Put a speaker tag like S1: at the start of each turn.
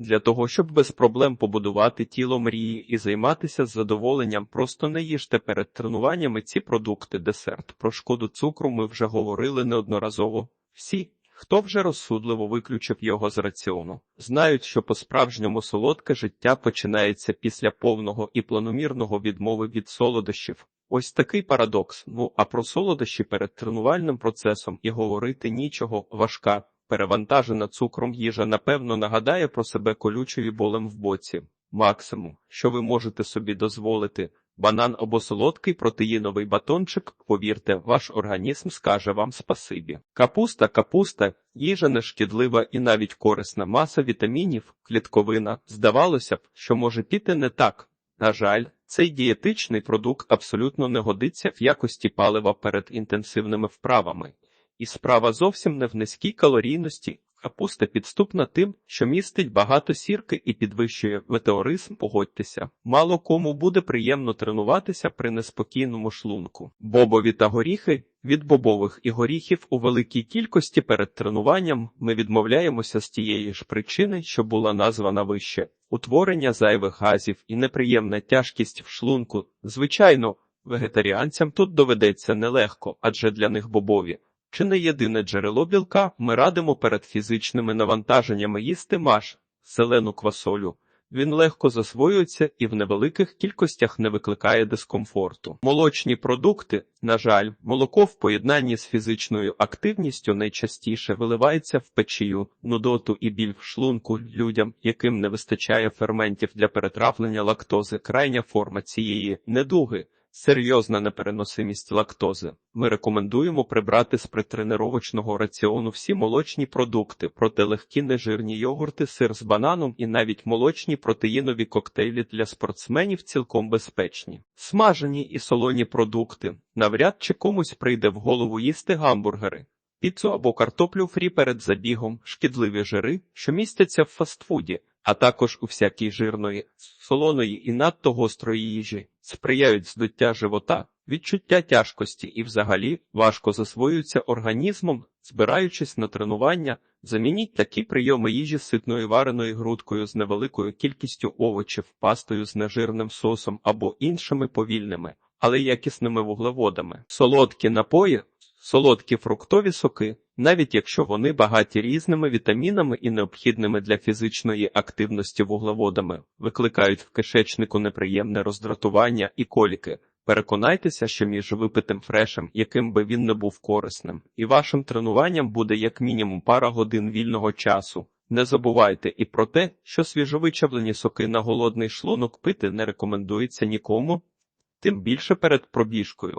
S1: Для того, щоб без проблем побудувати тіло мрії і займатися з задоволенням, просто не їжте перед тренуваннями ці продукти, десерт. Про шкоду цукру ми вже говорили неодноразово. Всі, хто вже розсудливо виключив його з раціону, знають, що по-справжньому солодке життя починається після повного і планомірного відмови від солодощів. Ось такий парадокс. Ну а про солодощі перед тренувальним процесом і говорити нічого важка. Перевантажена цукром їжа, напевно, нагадає про себе колючою болем в боці. Максимум, що ви можете собі дозволити, банан або солодкий протеїновий батончик, повірте, ваш організм скаже вам спасибі. Капуста, капуста, їжа не шкідлива і навіть корисна маса вітамінів, клітковина. Здавалося б, що може піти не так. На жаль, цей дієтичний продукт абсолютно не годиться в якості палива перед інтенсивними вправами. І справа зовсім не в низькій калорійності. Капуста підступна тим, що містить багато сірки і підвищує метеоризм, погодьтеся. Мало кому буде приємно тренуватися при неспокійному шлунку. Бобові та горіхи від бобових і горіхів у великій кількості перед тренуванням ми відмовляємося з тієї ж причини, що була названа вище. Утворення зайвих газів і неприємна тяжкість в шлунку. Звичайно, вегетаріанцям тут доведеться нелегко, адже для них бобові. Чи не єдине джерело білка, ми радимо перед фізичними навантаженнями їсти маш, зелену квасолю. Він легко засвоюється і в невеликих кількостях не викликає дискомфорту. Молочні продукти, на жаль, молоко в поєднанні з фізичною активністю найчастіше виливається в печію, нудоту і біль в шлунку людям, яким не вистачає ферментів для перетравлення лактози. Крайня форма цієї недуги. Серйозна непереносимість лактози. Ми рекомендуємо прибрати з притренировочного раціону всі молочні продукти, проте легкі нежирні йогурти, сир з бананом і навіть молочні протеїнові коктейлі для спортсменів цілком безпечні. Смажені і солоні продукти. Навряд чи комусь прийде в голову їсти гамбургери. Піцу або картоплю фрі перед забігом, шкідливі жири, що містяться в фастфуді, а також у всякій жирної, солоної і надто гострої їжі, сприяють здуття живота, відчуття тяжкості і взагалі важко засвоюються організмом, збираючись на тренування, замініть такі прийоми їжі ситною вареною грудкою з невеликою кількістю овочів, пастою з нежирним сосом або іншими повільними, але якісними вуглеводами. Солодкі напої, солодкі фруктові соки, навіть якщо вони багаті різними вітамінами і необхідними для фізичної активності вуглеводами, викликають в кишечнику неприємне роздратування і коліки. Переконайтеся, що між випитим фрешем, яким би він не був корисним, і вашим тренуванням буде як мінімум пара годин вільного часу. Не забувайте і про те, що свіжовичавлені соки на голодний шлунок пити не рекомендується нікому, тим більше перед пробіжкою.